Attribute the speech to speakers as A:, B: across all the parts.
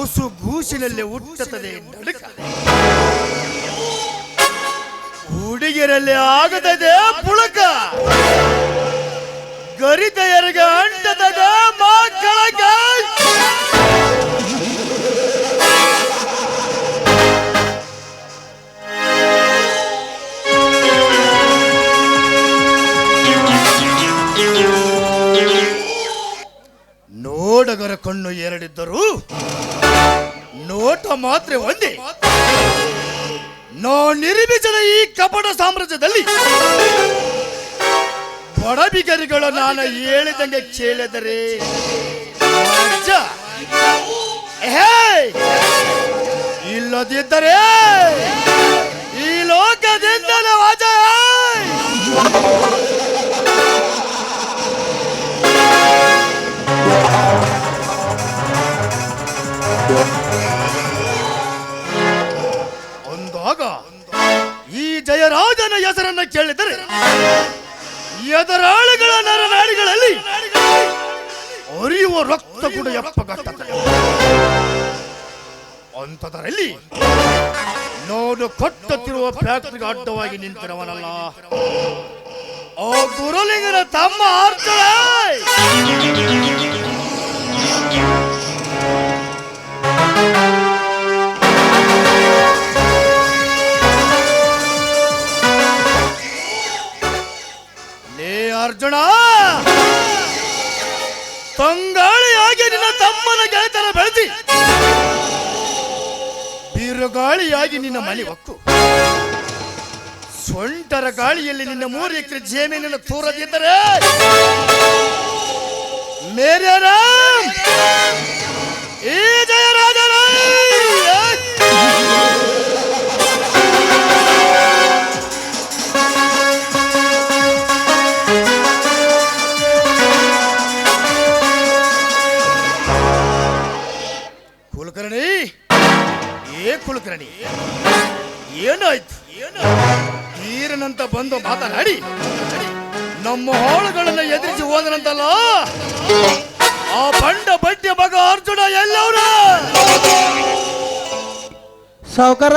A: ಹೊಸು ಗೂಸಿನಲ್ಲಿ ಹುಟ್ಟುತ್ತದೆ ನಡುಕ. ಹುಡುಗಿಯರಲ್ಲಿ ಆಗತದೆ ಪುಳಕ. ಗರಿತೆಯರಿಗೆ ಮಕ್ಕಳಕ. ನೋಡಗರ ಕಣ್ಣು ಎರಡಿದ್ದರು ನೋಟ ಮಾತ್ರ ಒಂದೇ. ನಾ ನಿರ್ಮಿಸಿದ ಈ ಕಪಟ ಸಾಮ್ರಾಜ್ಯದಲ್ಲಿ ಬಡಬಿಗರಿಗಳು ನಾನು ಹೇಳಿದಂಗೆ ಕೇಳಿದರೆ! ಇಲ್ಲದಿದ್ದರೆ ಈ ಲೋಕದಿಂದಲೇ ವಾಜ ಜಯರಾಜನ ಹೆಸರನ್ನ ಕೇಳಿದರೆ, ಎದರಾಳುಗಳ ನರನಾಡಿಗಳಲ್ಲಿ ಅರಿಯುವ ರಕ್ತ ಕೂಡ ಎಪ್ಪಗಟ್ಟುತ್ತದೆ ಅಂಥದರಲ್ಲಿ ನೋಡು ಕಟ್ಟುತ್ತಿರುವ ಫ್ಯಾಕ್ಟ್ರಿಗೆ ಅಡ್ಡವಾಗಿ ನಿಂತಿರುವನಲ್ಲ. ಆ ಗುರುಲಿಂಗನ ತಮ್ಮ ಅರ್ಜುನ ಗಾಳಿಯಲ್ಲಿ ನಿನ್ನ ಮೂರು ಎಕರೆ ಜಮೀನನ್ನು ತೂರದಿದ್ದರೆ ಮೇರೆ ರಾಮ್! ಈ ಜಯರಾಜನ ಕುಲಕರ್ಣಿ ಏ ಕುಲಕರ್ಣಿ ಏನಾಯ್ತು? ಈರನಂತ ಬಂದು ಮಾತನಾಡಿ ನಮ್ಮ ಹಾಳುಗಳನ್ನ ಎದುರಿಸಿ ಹೋದನಂತಲ್ಲ? ಆ ಬಂಡ ಬಟ್ಟೆ ಮಗ ಅರ್ಜುನ ಎಲ್ಲವರ!
B: ಸಾವುಕಾರ,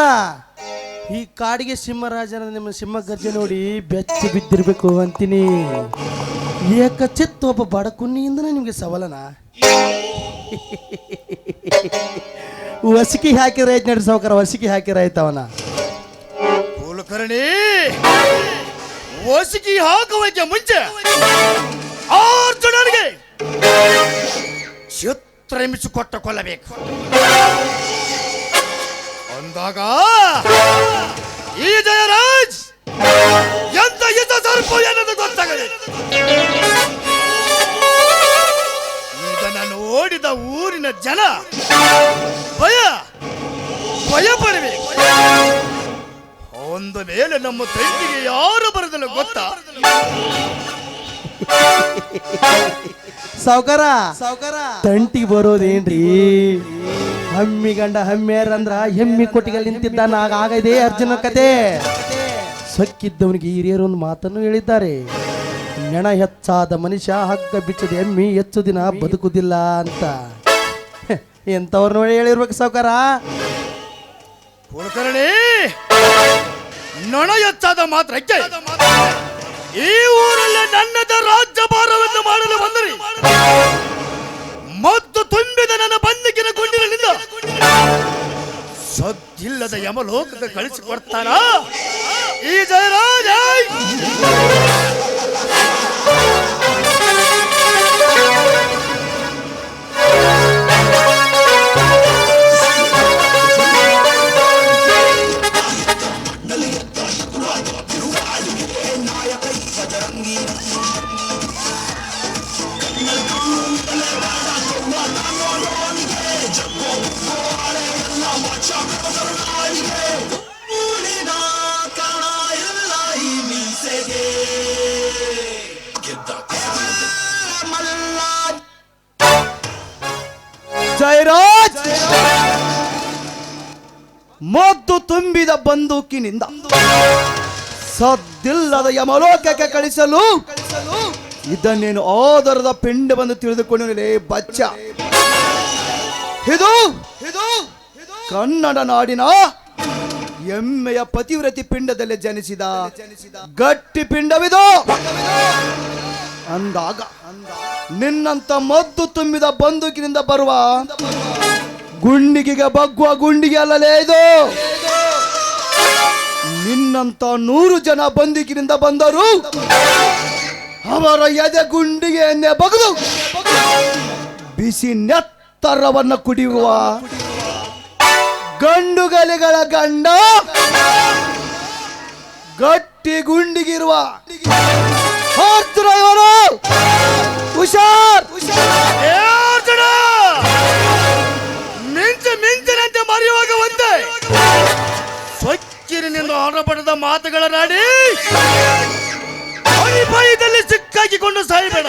B: ಈ ಕಾಡಿಗೆ ಸಿಂಹರಾಜನ ನಿಮ್ಮ ಸಿಂಹ ಗರ್ಜೆ ನೋಡಿ ಬೆಚ್ಚಿ ಬಿದ್ದಿರ್ಬೇಕು ಅಂತೀನಿ. ಏಕಚಿತ್ ಒಬ್ಬ ಬಡಕುನ್ನಿಯಿಂದನೇ ನಿಮಗೆ ಸವಾಲನ? ವಸಿಕಿ ಹಾಕಿರ ಆಯ್ತು ನೋಡಿ ಸಾವುಕಾರ, ವಸಿಕಿ ಹಾಕಿರ ಆಯ್ತವನ
A: ಕುಲಕರ್ಣಿ ಒಸಿಗಿ ಹಾಕುವಕ್ಕೆ ಮುಂಚೆ ಅರ್ಜುನನಿಗೆ ಚಿತ್ರ ಹಿಂಸೆ ಕೊಟ್ಟ ಕೊಲ್ಲಬೇಕು. ಅಂದಾಗ ಈ ಜಯರಾಜ್ ಎಂತ ಇದ್ದ ಸರ್ಪ ಎನ್ನದು ಗೊತ್ತಾಗಲಿ. ಇದನ್ನ ನೋಡಿದ ಊರಿನ ಜನ ಭಯ ಭಯ ಪಡಬೇಕು ಒಂದು ವೇಳೆ ನಮ್ಮ ತಂಗಿಗೆ ಯಾರು ಬರದಲ್ಲ ಗೊತ್ತಾ?
B: ಸೌಕರ ಸೌಕರ ತಂಟಿಗೆ ಬರೋದೇನ್ರಿ? ಹಮ್ಮಿ ಗಂಡ ಹಮ್ಮೇರಂದ್ರ ಹೆಮ್ಮಿ ಕೊಟ್ಟಿಗೆ ನಿಂತಿದ್ದ ನಾಗ ಆಗದೆ ಅರ್ಜುನ ಕತೆ. ಸಕ್ಕಿದ್ದವನಿಗೆ ಹಿರಿಯರು ಒಂದು ಮಾತನ್ನು ಹೇಳಿದ್ದಾರೆ. ನೆಣ ಹೆಚ್ಚಾದ ಮನುಷ್ಯ ಹಗ್ಗ ಬಿಚ್ಚದ ಎಮ್ಮಿ ಹೆಚ್ಚು ದಿನ ಬದುಕುದಿಲ್ಲ ಅಂತ. ಎಂಥವ್ರನ್ನ ನೋಡಿ ಹೇಳಿರ್ಬೇಕು ಸಾವುಕಾರ.
A: ಕುಲಕರ್ಣಿ! ನೊಣ ಎಚ್ಚಾದ ಮಾತ್ರಕ್ಕೆ ಈ ಊರಲ್ಲಿ ನನ್ನದ ರಾಜ್ಯಭಾರವನ್ನು ಮಾಡಲು ಬಂದರೆ ಮತ್ತು ತುಂಬಿದ ನನ್ನ ಬಂದಿಗಿನ ಗುಂಡಿನಲ್ಲಿಂದ ಸದ್ದಿಲ್ಲದ ಯಮಲೋಕಕ್ಕೆ ಕಳಿಸಿಕೊಡ್ತಾನ ಈ ಜಯರಾಜ!
C: ಬಂದೂಕಿನಿಂದ ಸದ್ದಿಲ್ಲದ ಯಮಲೋಕಕ್ಕೆ ಕಳಿಸಲು ಇದನ್ನೇನು ಆದರದ ಪಿಂಡ ಬಂದು ತಿಳಿದುಕೊಂಡಿರಲೇ ಬಚ್ಚ. ಇದು ಇದು ಕನ್ನಡ ನಾಡಿನ ಎಮ್ಮೆಯ ಪತಿವ್ರತಿ ಪಿಂಡದಲ್ಲಿ ಜನಿಸಿದ ಗಟ್ಟಿ ಪಿಂಡವಿದು. ಅಂದಾಗ ನಿನ್ನಂತ ಮದ್ದು ತುಂಬಿದ ಬಂದೂಕಿನಿಂದ ಬರುವ ಗುಂಡಿಗೆ ಬಗ್ಗುವ ಗುಂಡಿಗೆ ಅಲ್ಲಲೇ ಇದು. ನಿನ್ನಂತ ನೂರು ಜನ ಬಂದಿಗಿನಿಂದ ಬಂದರು. ಅವರ ಎದೆ ಗುಂಡಿಗೆಯನ್ನೇ ಬಗದು ಬಿಸಿ ನೆತ್ತರವನ್ನ ಕುಡಿಯುವ ಗಂಡುಗಲಿಗಳ ಗಂಡ ಗಟ್ಟಿ ಗುಂಡಿಗಿರುವ ಹುಷಾರ್.
A: ಸೊಕ್ಕಿನಿಂದ ಹೊರಪಡೆದ ಮಾತುಗಳ ನಾಡಿ. ಅಡಿಪಾಯದಲ್ಲಿ ಸಿಕ್ಕಾಕಿಕೊಂಡು ಸಾಯಬೇಡ.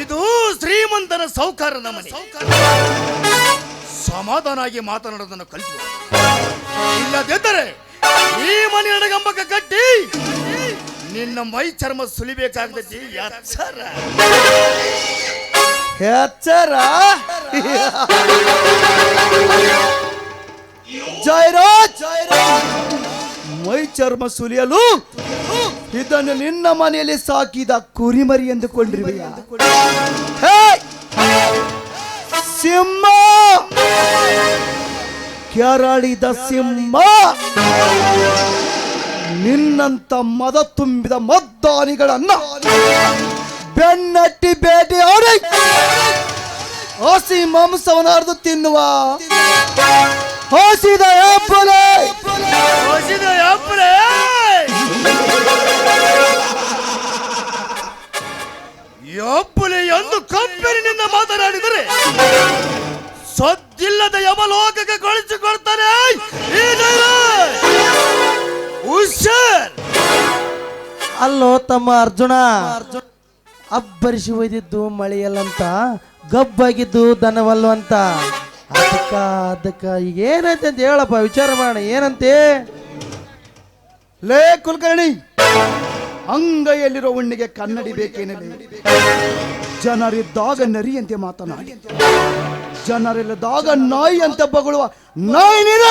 A: ಇದು ಶ್ರೀಮಂತನ ಸೌಕಾರ ಮನೆ. ಸಮಾಧಾನಾಗಿ ಮಾತನಾಡೋದನ್ನು ಕಲಿತು ಇಲ್ಲದಿದ್ದರೆ ಈ ಮನೆ ನಡಗಂಬಕ ಕಟ್ಟಿ ನಿನ್ನ ಮೈ ಚರ್ಮ ಸುಲಿಬೇಕಾಗ್ತೈತಿ. ಎಚ್ಚರ?
C: ಎಚ್ಚರ. ಜಯರಾಜ್ ಮೈ ಚರ್ಮ ಸುಲಿಯಲು ಇದನ್ನು ನಿನ್ನ ಮನೆಯಲ್ಲಿ ಸಾಕಿದ ಕುರಿಮರಿ ಎಂದುಕೊಂಡಿರುವೆಯ! ಸಿಂಹ! ಕೆರಳಿದ ಸಿಂಹ! ನಿನ್ನಂತ ಮದ ತುಂಬಿದ ಮದ್ದಾನಿಗಳನ್ನ ಬೆನ್ನಟ್ಟಿ ಬೇಟೆಯಾಡಿ ಹಸಿ ಮಾಂಸವನ್ನು ಅರ್ಧ ತಿನ್ನುವ. ಹಸಿದ ಆಪಲೆ
A: ಹೋಸಿದ ಅಪ್ಪರೇ ಯಪ್ಪಲೆ ಎಂದು ಕಂಪನಿನಿಂದ ಮಾತನಾಡಿದರೆ ಸದ್ದಿಲ್ಲದ ಯಮಲೋಕಕ್ಕೆ ಕಳಿಸಿಕೊಡ್ತಾನೆ. ಹುಷಾರ್!
B: ಅಲ್ಲೋ ತಮ್ಮ ಅರ್ಜುನ! ಅಬ್ಬರಿಸಿ ಒಯ್ದಿದ್ದು ಮಳೆಯಲ್ಲಂತ ಗಬ್ಬಾಗಿದ್ದು ದನವಲ್ಲು ಅಂತ ಅದಕ್ಕ ಅದಕ್ಕ ಈಗ ಏನೈತೆ ಅಂತ ಹೇಳಪ್ಪ, ವಿಚಾರ ಮಾಡೋಣ, ಏನಂತೆ?
C: ಲೇ ಕುಲಕರ್ಣಿ, ಅಂಗೈಯಲ್ಲಿರೋ ಉಣ್ಣಿಗೆ ಕನ್ನಡಿ ಬೇಕೇನಿಲ್ಲ. ಜನರಿದ್ದಾಗ ನರಿ ಅಂತೆ ಮಾತನಾಡಿ. ಜನರಿಲ್ಲದಾಗ ನಾಯಿ ಅಂತ ಬಗಳುವ. ನಾಯಿ ನೀನು?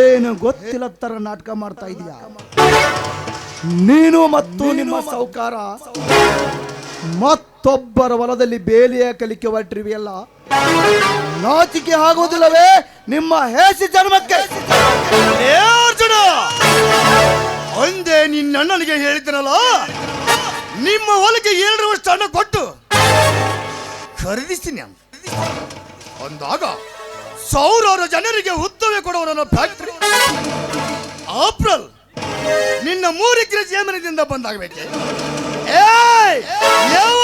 C: ಏನು ಗೊತ್ತಿಲ್ಲ ತರ ನಾಟಕ ಮಾಡ್ತಾ ಇದೀಯಾ? ನೀನು ಮತ್ತು ನಿಮ್ಮ ಸೌಕಾರ ಮತ್ತೊಬ್ಬರ ಹೊಲದಲ್ಲಿ ಬೇಲಿಯ ಕಲಿಕೆ ಹೊರಟಿರುವೆಯಲ್ಲ ನಾಚಿಕೆ ಆಗುವುದಿಲ್ಲವೇ ನಿಮ್ಮ ಹೇಸಿ ಜನ್ಮಕ್ಕೆ
A: ಏ ಒಂದೇ ನಿನ್ನ ಅಣ್ಣನಿಗೆ ಹೇಳಿದ್ರಲ್ಲ ನಿಮ್ಮ ಹೊಲಕ್ಕೆ ಎರಡು ವರ್ಷ ಅಣ್ಣ ಕೊಟ್ಟು ಖರೀದಿಸ್ತೀನಿ ಅಂದಾಗ ಸಾವಿರಾರು ಜನರಿಗೆ ಉತ್ತಮ ಕೊಡುವ ನನ್ನ ಫ್ಯಾಕ್ಟ್ರಿ. ಆಪ್ರಲ್, ನಿನ್ನ ಮೂರು ಜಮೀನದಿಂದ ಬಂದಾಗಬೇಕೆ. ಏಯ್ ಯಾವಾರ್?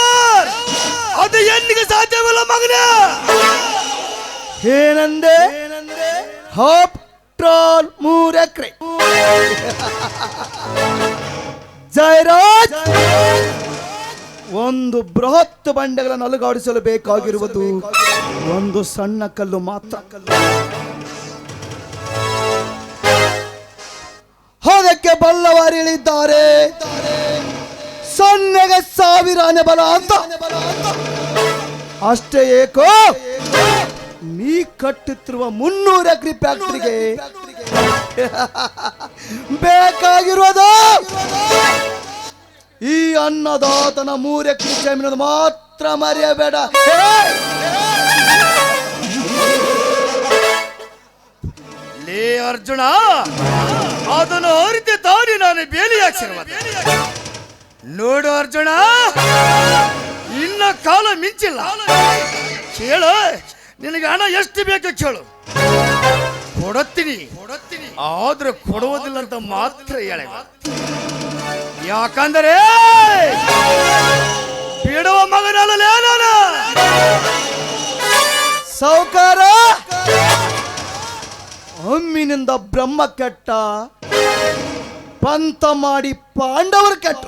A: ಅದು ಎಂದಿಗೆ ಸಾಧ್ಯವಿಲ್ಲ ಮಗನೇ?
C: ಏನಂದೆ? ಹಾಪ್ ಟ್ರಾಲ್ ಮೂರ್ ಎಕ್ರೆ. ಜಯರಾಜ್ ಒಂದು ಬೃಹತ್ ಬಂಡೆಗಳನ್ನು ಅಲುಗಾಡಿಸಲು ಬೇಕಾಗಿರುವುದು ಒಂದು ಸಣ್ಣ ಕಲ್ಲು ಮಾತ್ರ. ಹೋದಕ್ಕೆ ಬಲ್ಲವರಿಳಿದ್ದಾರೆ ಸೊನ್ನೆಗೆ ಸಾವಿರ ಆನೆ ಬಲ ಅಂತ. ಅಷ್ಟೇ ಏಕೋ. ನೀ ಕಟ್ಟುತ್ತಿರುವ ಮುನ್ನೂರ ಎಕರೆ ಫ್ಯಾಕ್ಟ್ರಿಗೆ ಬೇಕಾಗಿರೋದು. ಈ ಅನ್ನದಾತನ ಮೂರು ಎಕರೆ ಜಮೀನನ್ನು ಮಾತ್ರ ಮರೆಯಬೇಡ.
A: ಲೇ ಅರ್ಜುನ, ಅದನ್ನು ಅರಿತೆ ತಾನೇ ನಾನು ಬೇಲಿ ನೋಡು ಅರ್ಜುನ. ಇನ್ನ ಕಾಲ ಮಿಂಚಿಲ್ಲ. ಕೇಳು, ನಿನಗೆ ಹಣ ಎಷ್ಟು ಬೇಕು ಕೇಳು. ಕೊಡತ್ತೀನಿ. ಕೊಡತ್ತೀನಿ ಆದ್ರೆ ಕೊಡುವುದಿಲ್ಲ ಅಂತ ಮಾತ್ರ ಹೇಳ. ಯಾಕಂದರೆ ಬಿಡುವ ಮಗನಲ್ಲ ನಾನು
C: ಸೌಕಾರ ಒಮ್ಮಿನಿಂದ ಬ್ರಹ್ಮ ಕೆಟ್ಟ ಪಂತ ಮಾಡಿ ಪಾಂಡವರು ಕೆಟ್ಟ.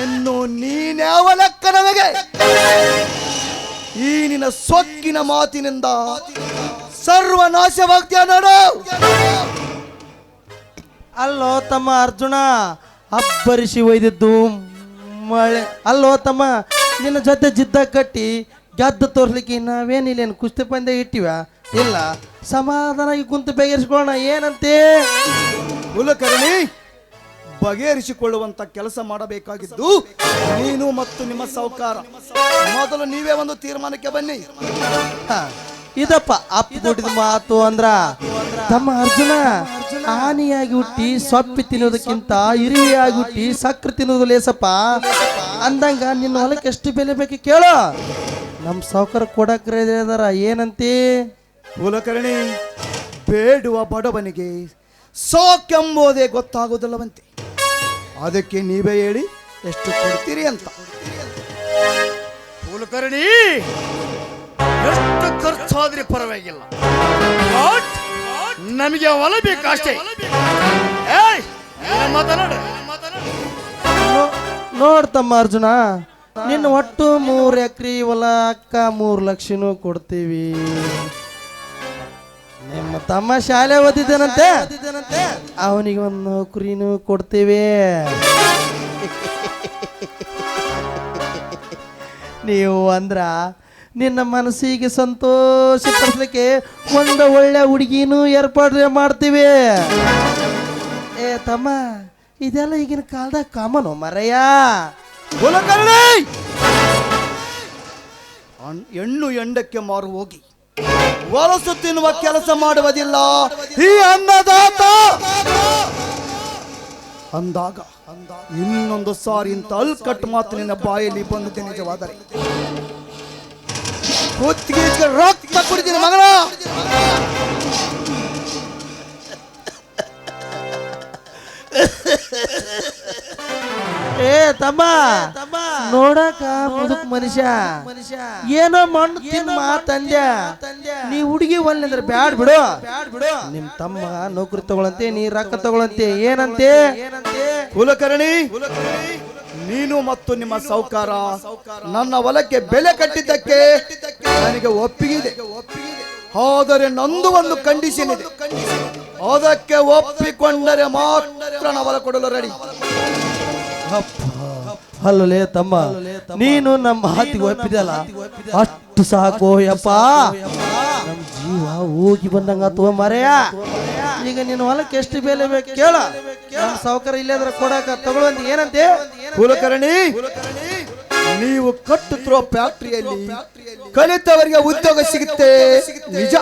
C: ಎನ್ನು ನೀನ್ಯಾವ ಲೆಕ್ಕ ನನಗೆ? ಈ ನಿನ್ನ ಸೊಕ್ಕಿನ ಮಾತಿನಿಂದ ಸರ್ವನಾಶವಾಗ್ತೀಯ ನೋಡು.
B: ಅಲ್ಲೋ ತಮ್ಮ ಅರ್ಜುನ, ಅಬ್ಬರಿಸಿ ಒಯ್ದಿದ್ದು ಮಳೆ. ಅಲ್ಲೋ ತಮ್ಮ, ನಿನ್ನ ಜೊತೆ ಜಿದ್ದ ಕಟ್ಟಿ ಗೆದ್ದು ತೋರ್ಲಿಕ್ಕೆ ನಾವೇನಿಲ್ಲೇನು? ಕುಸ್ತಿ ಪಂದ್ಯ ಇಟ್ಟಿವ? ಇಲ್ಲ ಸಮಾಧಾನಾಗಿ ಕುಂತು ಬಗೆಹರಿಸ್ಕೊಳ್ಳೋಣ ಏನಂತೆ?
C: ಕುಲಕರ್ಣಿ ಬಗೆಹರಿಸಿಕೊಳ್ಳುವಂತ ಕೆಲಸ ಮಾಡಬೇಕಾಗಿದ್ದು ನೀನು ಮತ್ತು ನಿಮ್ಮ ಸೌಕಾರ ಮೊದಲು ನೀವೇ ಒಂದು ತೀರ್ಮಾನಕ್ಕೆ ಬನ್ನಿ.
B: ಹ, ಇದಪ್ಪ ಅಪ್ಪ ಕೊಟ್ಟಿದ ಮಾತು ಅಂದ್ರ ತಮ್ಮ ಅರ್ಜುನ ಆನಿಯಾಗಿ ಹುಟ್ಟಿ ಸೊಪ್ಪಿ ತಿನ್ನೋದಕ್ಕಿಂತ ಇರಿಯಾಗಿ ಹುಟ್ಟಿ ಸಕ್ಕರೆ ತಿನ್ನೋದು ಲೇಸಪ್ಪ. ಅಂದಂಗ ನಿನ್ನ ಹೊಲಕ್ಕೆ ಎಷ್ಟು ಬೆಲೆ ಬೇಕು ಕೇಳು. ನಮ್ಮ ಸಾವುಕಾರ ಕೊಡಕ್ರೆ ಇದಾರ ಏನಂತಿ?
C: ಕುಲಕರ್ಣಿ ಬೇಡುವ ಬಡವನಿಗೆ ಸೋಕೆಂಬುದೇ ಗೊತ್ತಾಗುವುದಿಲ್ಲವಂತೆ. ಅದಕ್ಕೆ ನೀವೇ ಹೇಳಿ ಎಷ್ಟು ಕೊಡ್ತೀರಿ ಅಂತ.
A: ಕುಲಕರ್ಣಿ ಎಷ್ಟು ಖರ್ಚಾದ್ರೆ ಪರವಾಗಿಲ್ಲ. ನಮಗೆ ಹೊಲ ಬೇಕಷ್ಟೇ
B: ನೋಡ್ತಮ್ಮ ಅರ್ಜುನ ನಿನ್ನ ಒಟ್ಟು ಮೂರು ಎಕ್ರಿ ಹೊಲ ಅಕ್ಕ ಮೂರು ಲಕ್ಷನೂ ಕೊಡ್ತೀವಿ. ನಿಮ್ಮ ತಮ್ಮ ಶಾಲೆ ಓದಿದ್ದಾನಂತೆ ಅವನಿಗೆ ಒಂದು ನೌಕರಿನೂ ಕೊಡ್ತೀವಿ. ನೀವು ಅಂದ್ರ ನಿನ್ನ ಮನಸ್ಸಿಗೆ ಸಂತೋಷ ಪಡಿಸ್ಲಿಕ್ಕೆ ಒಂದು ಒಳ್ಳೆ ಹುಡುಗಿನೂ ಏರ್ಪಾಡು ಮಾಡ್ತೀವಿ. ಏ ತಮ್ಮ, ಇದೆಲ್ಲ ಈಗಿನ ಕಾಲದಾಗ ಕಾಮನು
C: ಅಣ್- ಹೆಣ್ಣು ಎಂಡಕ್ಕೆ ಮಾರು ಹೋಗಿ. ವಲಸು ತಿನ್ನುವ ಕೆಲಸ ಮಾಡುವುದಿಲ್ಲ. ಈ ಅನ್ನದಾತ ಅಂದಾಗ ಇನ್ನೊಂದು ಸಾರಿ ಇಂತ ಅಲ್ಕಟ್ ಮಾತು ನಿನ್ನ ಬಾಯಲ್ಲಿ ಬಂದಿದೆ ನಿಜವಾದರೆ. ಕುತ್ತಿಗೆ ರಕ್ತ ಕುಡಿದಿನ ಮಗಳ
B: ಏ ತಮ್ಮ. ನೋಡಕ ಮುದುಕ್ ಮನುಷ್ಯ. ಏನೋ ಮಣ್ಣು ತಿನ್ ಮಾತಂದ್ಯ ನೀ ಹುಡುಗಿ ಒಲ್ಲೆಂದ್ರೆ ಬ್ಯಾಡ್ ಬಿಡು. ನಿಮ್ ತಮ್ಮ ನೌಕರಿ ತಗೊಳಂತೆ ನೀ ರೊಕ್ಕ ತಗೊಳಂತೆ ಏನಂತೆ?
C: ಕುಲಕರ್ಣಿ ನೀನು ಮತ್ತು ನಿಮ್ಮ ಸೌಕಾರ. ನನ್ನ ಹೊಲಕ್ಕೆ ಬೆಲೆ ಕಟ್ಟಿದ್ದಕ್ಕೆ ನನಗೆ ಒಪ್ಪಿಗಿದೆ ಆದರೆ ನಂದು ಒಂದು ಕಂಡೀಷನ್ ಇದೆ. ಅದಕ್ಕೆ ಒಪ್ಪಿಕೊಂಡರೆ ಮಾತ್ರ ನಾವು ಹೊಲ ಕೊಡಲು ರೆಡಿ
B: ಅಲ್ಲಲೇ ತಮ್ಮ. ನೀನು ನಮ್ಮ ಮಾತಿಗೆ ಒಪ್ಪಿದಲ್ಲ? ಅಷ್ಟು ಸಾಕು ಯಪ್ಪ ನಮ್ಮ ಜೀವ ಹೋಗಿ ಬಂದಂಗ ಅಥವಾ ಮರೆಯ. ಈಗ ನಿನ್ನ ಹೊಲಕ್ಕೆ ಎಷ್ಟು ಬೆಲೆ ಬೇಕು ಕೇಳ. ಸಾವುಕಾರ ಇಲ್ಲಾದ್ರೆ ಕೊಡಕ ತಗೊಳ್ಳಂತ ಏನಂತೆ?
C: ಕುಲಕರ್ಣಿ, ನೀವು ಕಟ್ಟುತ್ತಿರೋ ಫ್ಯಾಕ್ಟ್ರಿಯಲ್ಲಿ ಕಲಿತವರಿಗೆ ಉದ್ಯೋಗ ಸಿಗುತ್ತೆ. ನಿಜ.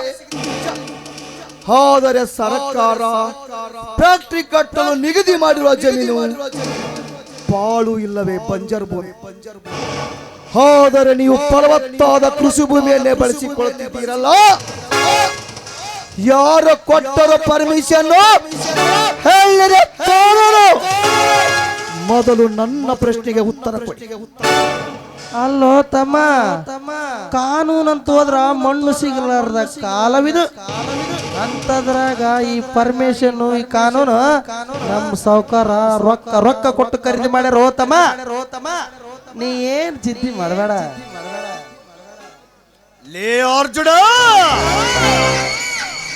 C: ಆದರೆ ಸರ್ಕಾರ ಫ್ಯಾಕ್ಟ್ರಿ ಕಟ್ಟಲು ನಿಗದಿ ಮಾಡಿರುವ ಜಮೀನು. ಪಾಳು ಇಲ್ಲವೇ ಬಂಜರ್ ಭೂಮಿ ಆದರೆ ನೀವು ಫಲವತ್ತಾದ ಕೃಷಿ ಭೂಮಿಯನ್ನೇ ಬಳಸಿಕೊಳ್ಳುತ್ತಿದ್ದೀರಲ್ಲ ಯಾರು ಕೊಟ್ಟರು ಪರ್ಮಿಷನ್. ಮೊದಲು ನನ್ನ ಪ್ರಶ್ನೆಗೆ ಉತ್ತರ
B: ಅಲ್ಲೋ ತಮ್ಮ ಕಾನೂನು ಅಂತ ಹೋದ್ರ ಮಣ್ಣು ಸಿಗಲಾರ್ದ ಕಾಲವಿದು. ಅಂತದ್ರಾಗ ಈ ಪರ್ಮಿಷನ್ ಈ ಕಾನೂನು ನಮ್ಮ ಸಾವುಕಾರ ರೊಕ್ಕ ರೊಕ್ಕ ಕೊಟ್ಟು ಖರೀದಿ ಮಾಡ್ಯಾರ ರೋತಮ ನೀ ಏನ್ ಜಿದ್ದಿ ಮಾಡಬೇಡ.
A: ಲೇ ಅರ್ಜುನ!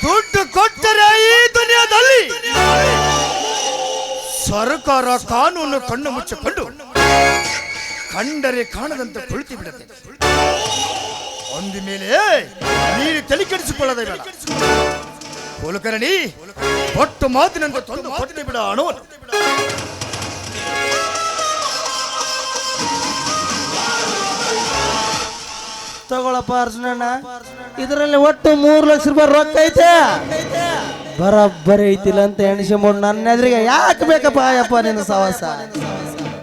A: ದುಡ್ಡು ಕೊಟ್ಟರೆ ಈ ದುನಿಯಾದಲ್ಲಿ ಸರ್ಕಾರ ಕಾನೂನು ಕಣ್ಣು ಮುಚ್ಚಿಕೊಂಡು ಕಂಡರೆ ಕಾಣದಂತೆ ಕುಳಿತು ಬಿಡುತ್ತೆ. ಒಂದು ಮೇಲೆ ನೀರು ತಲೆ ಕೆಡಿಸಿಕೊಳ್ಳದೆ ಕುಲಕರ್ಣಿ ಒಟ್ಟು ಮಾತಿನಂತೆ ತೊಂದು ಕೊಟ್ಟು ಬಿಡ ಅಣುವನ್ನು
B: ತಗೊಳಪ್ಪ ಅರ್ಜುನಣ್ಣ ಇದರಲ್ಲಿ ಒಟ್ಟು ಮೂರು ಲಕ್ಷ ರೂಪಾಯಿ ರೊಕ್ಕ ಐತೆ. ಬರಬ್ಬರಿ ಐತಿಲ್ಲ ಅಂತ ಎಣಿಸ್ಕೊಂಬೋದು ನನ್ನ ಎದುರಿಗೆ ಯಾಕೆ ಬೇಕಪ್ಪ ಯಪ್ಪ ನಿನ್ನ ಸವಾಸ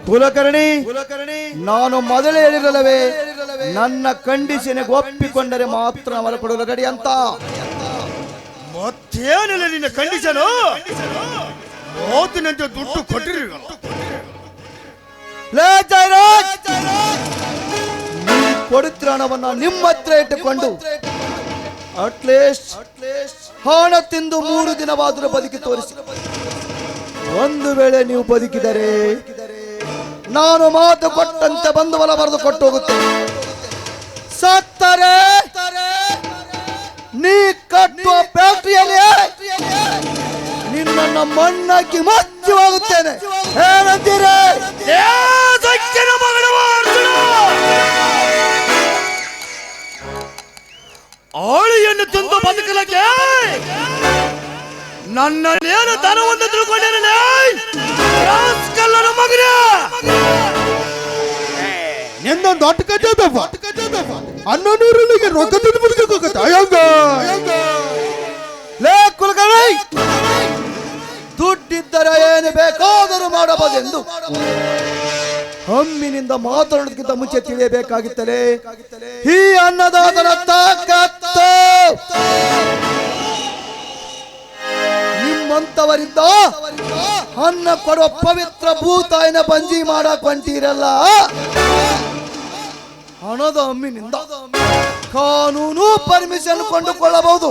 C: ಕುಲಕರ್ಣಿ ನಾನು ಮೊದಲೇ ಹೇಳಿರಲವೇ ನನ್ನ ಕಂಡೀಷನ್ ಒಪ್ಪಿಕೊಂಡರೆ ಮಾತ್ರ ಅವರ ಕೊಡಲು ರೆಡಿ ಅಂತ.
A: ಮತ್ತೇನಿಲ್ಲ ನಿನ್ನ ಕಂಡೀಷನು ಓದಿನಂತೆ ದುಡ್ಡು ಕೊಟ್ಟಿರಿ
C: ಲೇ ಜಯರಾಜ್! ಕೊಡುತ್ತಿರೋ ಹಣವನ್ನ ನಿಮ್ಮ ಹತ್ರ ಇಟ್ಟುಕೊಂಡು ಅಟ್ಲೀಸ್ಟ್ ಹಣ ತಿಂದು ಮೂರು ದಿನವಾದರೂ ಬದುಕಿ ತೋರಿಸಿ. ಒಂದು ವೇಳೆ ನೀವು ಬದುಕಿದರೆ ನಾನು ಮಾತು ಕೊಟ್ಟಂತೆ ಬಂದು ಬಲ ಬರೆದು ಕೊಟ್ಟು ಹೋಗುತ್ತೇನೆ ಸತ್ತರೆ! ನೀ ಕಟ್ಟುವ ಫ್ಯಾಕ್ಟ್ರಿಯಲ್ಲಿ ನಿನ್ನನ್ನು ಮಣ್ಣಾಕಿ ಮಚ್ಚಿ ಹೋಗುತ್ತೇನೆ ಏನಂತೀರಿ?
A: ಆಳಿಯನ್ನು ತಿಂದು ಬದುಕಲಕ್ಕೆ ನನ್ನೇನು ಧನವನ್ನು ತಿಳ್ಕೊಂಡೇನೆ
D: ನಿಂದೊಂದು ದೊಡ್ಡ ಕಥೆ ಅಣ್ಣನೂರಲ್ಲಿಗೆ ರೊಕ್ಕ ತಿಂದು
C: ಕುಲಕರ್ಣಿ ದುಡ್ಡಿದ್ದರೆ ಏನು ಬೇಕಾದರೂ ಮಾಡಬಹುದೆಂದು. ಹಮ್ಮಿನಿಂದ ಮಾತನಾಡೋದಕ್ಕಿಂತ ಮುಂಚೆ ತಿಳಿಯಬೇಕಾಗಿತ್ತಲೇ. ಈ ಅನ್ನದಾತನ ತಾಕತ್ತು ನಿಮ್ಮಂತವರಿಂದ ಅನ್ನ ಕೊಡುವ ಪವಿತ್ರ ಭೂತಾಯಿನ ಬಂಜಿ ಮಾಡಕ್ ಹೊಂಟಿರಲ್ಲ ಹಣದ ಅಮ್ಮಿನಿಂದ ಕಾನೂನು ಪರ್ಮಿಷನ್ ಕೊಂಡುಕೊಳ್ಳಬಹುದು.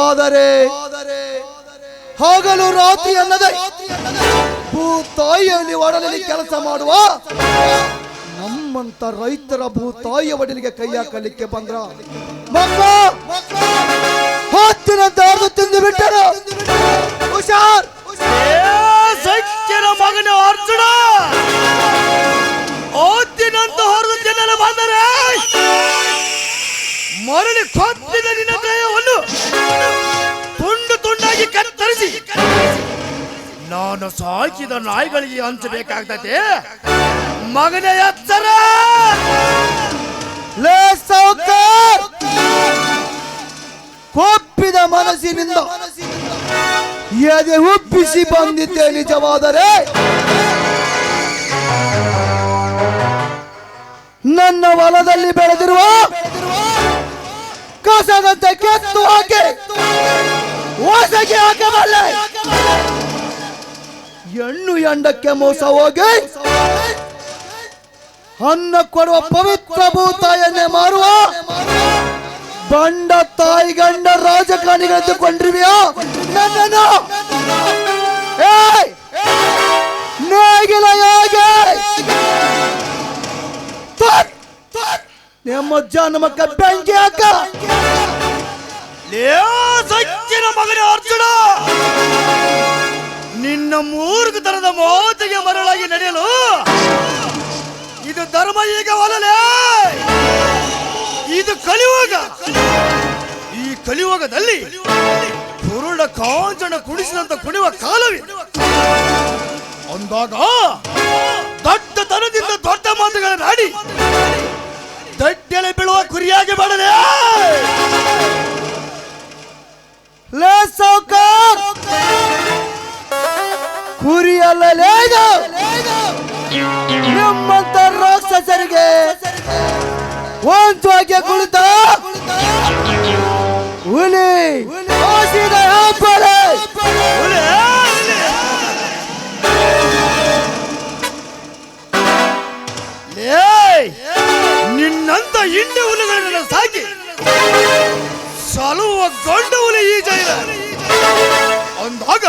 C: ಆದರೆ ಹಗಲು ರಾತ್ರಿ ಅನ್ನದೆ ಭೂತಾಯಿಯಲ್ಲಿ ಒಡಲಲ್ಲಿ ಕೆಲಸ ಮಾಡುವ ನಮ್ಮಂತ ರೈತರ ಭೂತಾಯಿಯ ಒಡಲಿಗೆ ಕೈ ಹಾಕಲಿಕ್ಕೆ ಬಂದ್ರ ಹತ್ತಿನ ದಾರು ತಿಂದು ಬಿಟ್ಟರು. ಹುಷಾರ್.
A: ಮಗನ ಅರ್ಜುನ. ಬಂದರೆ? ಮರಳಿ ಕೊತ್ತಿದ ನಿನ್ನ ದೇಹವನ್ನು ತುಂಡು ತುಂಡಾಗಿ ಕತ್ತರಿಸಿ. ನಾನು ಸಾಕಿದ ನಾಯಿಗಳಿಗೆ ಹಂಚಬೇಕಾಗ್ತದೆ ಮಗನ ಎತ್ತರ!
C: ಕೊಪ್ಪಿದ ಮನಸ್ಸಿನಿಂದ ಎದೆ ಉಪ್ಪಿಸಿ ಬಂದಿದ್ದೆ ನಿಜವಾದರೆ ನನ್ನ ಹೊಲದಲ್ಲಿ ಬೆಳೆದಿರುವ ಕಸದಂತೆ ಕೆತ್ತು ಹಾಕಿ, ಹೊಸಗೆ ಹಾಕಬಲ್ಲೆ. ಹೆಣ್ಣು ಎಂಡಕ್ಕೆ ಮೋಸ ಹೋಗಿ, ಅನ್ನ ಕೊಡುವ ಪವಿತ್ರ ಭೂತಾಯನ್ನೇ ಮಾರುವ ಬಂಡ ತಾಯಿ ಗಂಡ ರಾಜಕಾರಣಿಗಳಂತೆ ಕೊಂಡಿರುವೆಯೋ ನನ್ನನ್ನು! ನೇಗಿಲ ಹೇಗೆ? ತುತ್! ನಮ್ಮ ಬೆಂಕಿ ಹಾಕ
A: ಲೇ ಸೊಕ್ಕಿನ ಮಗನ ಅರ್ಜುನ. ನಿನ್ನ ಮೂರ್ಖತನದ ಮೋತಿಗೆ ಮರಳಾಗಿ ನಡೆಯಲು ಇದು ಧರ್ಮ ಈಗ ಒಲಲೇ. ಇದು ಕಲಿಯುವಾಗ ಈ ಕಲಿಯುಗದಲ್ಲಿ ಕುರುಡ ಕಾಂಚನ ಕುಣಿಸಿದಂತ ಕುಣಿವ ಕಾಲವಿ. ಅಂದಾಗ ದೊಡ್ಡತನದಿಂದ ದೊಡ್ಡ ಮಾತುಗಳನ್ನಾಡಿ ದಡ್ಡೆಲೆ ಬೀಳುವ ಕುರಿಯಾಗಿ ಮಾಡಲೇ.
C: ಲೇ ಸಾವ್ಕಾರ್. ಕುರಿಯಲ್ಲ ಲೇದು ನಿಮ್ಮಂತ ರಾಕ್ಷಸರಿಗೆ ಒಂದಾಗಿ ಕುಳಿತ.
A: ಹಿಂಡೆ ಹುಲಿಗಳನ್ನ ಸಾಕಿ ಸಲುವ ಗಂಡು ಹುಲಿ ಈ ಜಯ. ಅಂದಾಗ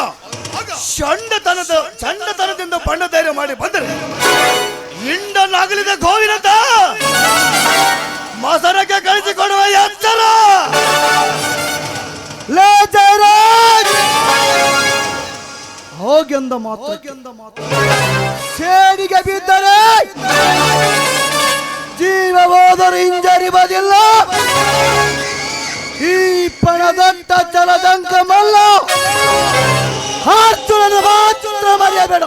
A: ಚಂಡತನದ ಚಂಡತನದಿಂದ ಬಣ್ಣ ಧೈರ್ಯ ಮಾಡಿ ಬಂದರೆ ಹಿಂಡನ್ನಾಗಲಿದ ತ ಮಸರಕ್ಕೆ ಕಳಿಸಿಕೊಡುವ ಎಚ್ಚರ.
C: ಲೇ ಜಯರಾಜ್! ಹೋಗೆಂದ ಮಾತು. ಸೇಡಿಗೆ ಬಿದ್ದರೆ ಜೀವ ಹೋದರೂ ಈ ಪಣದಟ್ಟ ಚಲದಂಕ ಮಲ್ಲ. ಹಾರ್ತುಳನ್ನು ಮಾತ್ರ ಮರೆಯಬೇಡ.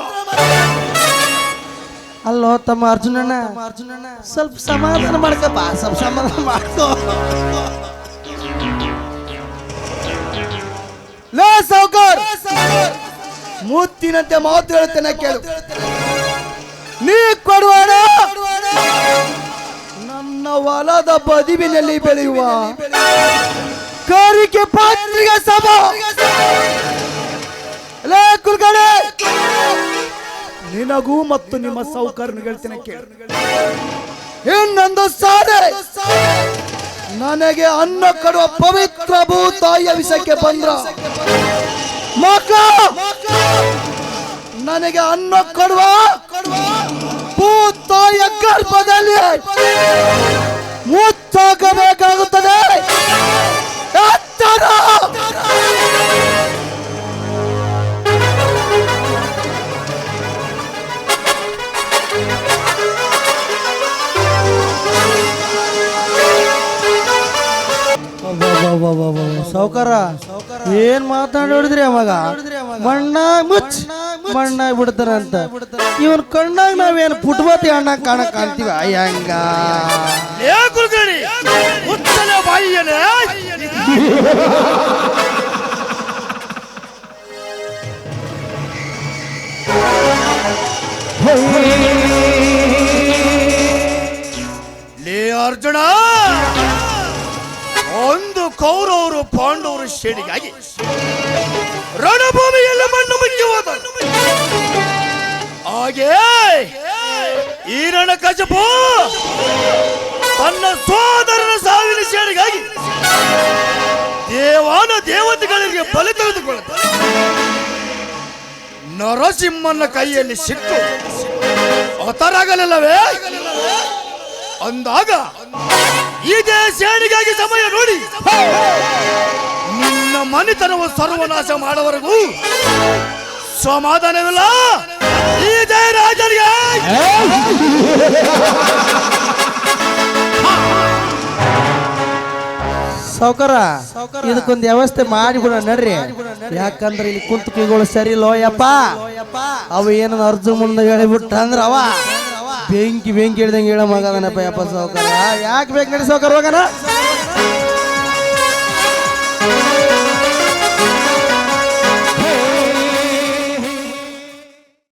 B: ಅಲ್ಲೋ, ತಮ್ಮ ಅರ್ಜುನಣ್ಣ ಅರ್ಜುನಣ್ಣ ಸ್ವಲ್ಪ ಸಮಾಧಾನ ಮಾಡ್ಕಪ್ಪ, ಸ್ವಲ್ಪ ಸಮಾಧಾನ ಮಾಡ್ಕೋ.
C: ಲೇ ಸೌಕರ್ ಮುತ್ತಿನಂತೆ ಮಾತು ಹೇಳ್ತೇನೆ ಕೇಳು. ನೀ ಕೊಡುವಾಡ ನನ್ನ ಹೊಲದ ಬದಿವಿನಲ್ಲಿ ಬೆಳೆಯುವ ಕಾರಿಕೆ ಪಾತ್ರಿಗ ಸಭಾ. ನಿನಗೂ ಮತ್ತು ನಿಮ್ಮ ಸೌಕರ್ಯ ಹೇಳ್ತೇನೆ ಕೇಳಿ. ಇನ್ನೊಂದು ಸಾಧೆ. ನನಗೆ ಅನ್ನ ಕೊಡುವ ಪವಿತ್ರ ಭೂತಾಯಿಯ ವಿಷಯಕ್ಕೆ ಬಂದ್ರ. ನನಗೆ ಅನ್ನ ಕೊಡುವ ಭೂತಾಯ ಗರ್ಭದಲ್ಲಿ ಮುಚ್ಚಾಗಬೇಕಾಗುತ್ತದೆ
B: ಸಾವುಕಾರ ಏನ್ ಮಾತಾಡೋಡಿದ್ರಿ ಅವಾಗ? ಮಣ್ಣ ಮುಚ್ಚ. ಮಣ್ಣ ಬಿಡ್ತಾರಂತ. ಇವನ್ ಕಣ್ಣಾಗ ನಾವೇನು ಪುಟ್ಬತಿ ಅಣ್ಣ ಕಾಣ ಕಾಣ್ತೀವಿ?
A: ಅಯ್ಯಂಗ. ಲೇ ಅರ್ಜುನ ಒಂದು ಕೌರವರು ಪಾಂಡವರು ಶೇಡಿಗಾಗಿ ರಣಭೂಮಿಯಲ್ಲಿ ಮಣ್ಣು ಮುಖ್ಯವಾದ ಹಾಗೆ ಈ ರಣ ಕಜಪು ತನ್ನ ಸೋದರನ ಸಾವಿನ ಸೇಡಿಗಾಗಿ ದೇವಾನ ದೇವತೆಗಳಿಗೆ ಬಲಿ ತೆಗೆದುಕೊಳ್ಳುತ್ತ ನರಸಿಂಹನ ಕೈಯಲ್ಲಿ ಸಿಕ್ಕು ಹತರಾಗಲಿಲ್ಲವೇ? ಅಂದಾಗ ಇದೇ ಸೇಡಿಗಾಗಿ ಸಮಯ ನೋಡಿ. ನಿನ್ನ ಮನೆತನವು ಸರ್ವನಾಶ ಮಾಡುವವರೆಗೂ ಸಮಾಧಾನವಿಲ್ಲ. ಈ ರಾಜರಿಗೆ.
B: ಸೌಕರ ಇದಕ್ಕೊಂದು ವ್ಯವಸ್ಥೆ ಮಾಡಿಬಿಡ ನಡ್ರಿ. ಯಾಕಂದ್ರೆ ಇಲ್ಲಿ ಕುಂತು ಕೈಗಳು ಸರಿ ಲೋಯಪ್ಪ. ಅವ ಏನನ್ನ ಅರ್ಜು ಮುಂದೆ ಹೇಳಿಬಿಟ್ಟ ಅಂದ್ರ ಅವ. ಬೆಂಕಿ ಬೆಂಕಿ ಹಿಡ್ದಂಗೆ ಹೇಳ ಮಗದನಪ್ಪ ಯಪ್ಪ ಸೌಕರ ಯಾಕೆ ಬೇಕು ನಡಿ ಸೌಕರ ಹೋಗಣ.